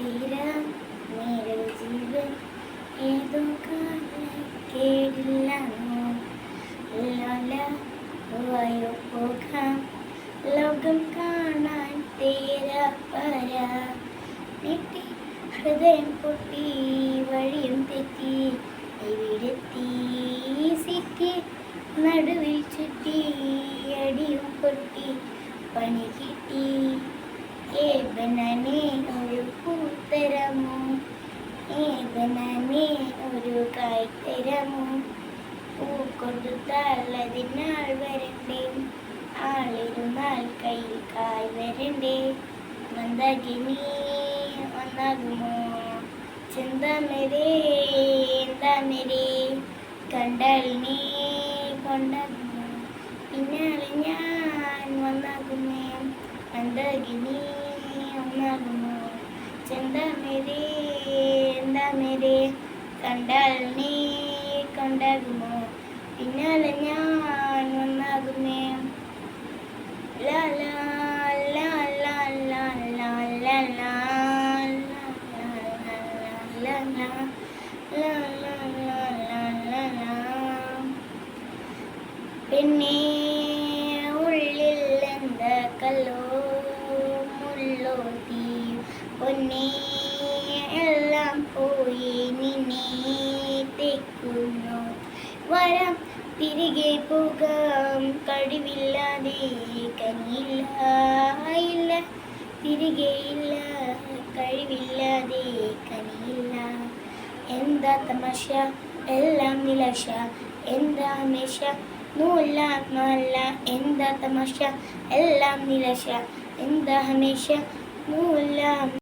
തീരാ നേരോ ജീവൻ ഏതോ കേടില്ല വയോ പോകാം. ലോകം കാണാൻ തേരാ പര നീട്ടി ഹൃദയം പൊട്ടി വഴിയും തെറ്റി. ഇവിടെത്തി സിറ്റി നടുവിൽ ചുറ്റി അടിയും പൊട്ടി. പണി കിട്ടി. ഏ ബനനേ പൂത്തരമോ ഏതനമേ ഒരു കൈത്തരമോ? പൂക്കൊണ്ടു തള്ളതിനാൾ വരണ്ടേ? ആളിരുന്നാൽ കയ്യിൽ കായ് വരണ്ടേ? മന്ദകിനി ഒന്നാകുമോ? ചിന്തമരേ എന്താമരേ? കണ്ടാൽ കൊണ്ടാകുമോ? പിന്നാലെ ഞാൻ വന്നാകുമേ മന്ദകിനി ചെന്തമിരി എന്തമിരി കണ്ടാൽ നീ കണ്ടാകുമോ പിന്നാലെ ഞാൻ ഒന്നാകുമേ പിന്നെ ഉള്ളിൽ എന്താ കല്ലോ എല്ലാം പോയി നിന്നെ വരാം തിരികെ പോകാം. കഴിവില്ലാതെ കനിയില്ല. തിരികെ ഇല്ല. കഴിവില്ലാതെ കനിയില്ല. എന്താ തമാശ? എല്ലാം നിലശ എന്താ മേശ? നൂല്ല. എന്താ തമാശ? എല്ലാം നിലശ എന്താ ഹമേശ നൂല്ല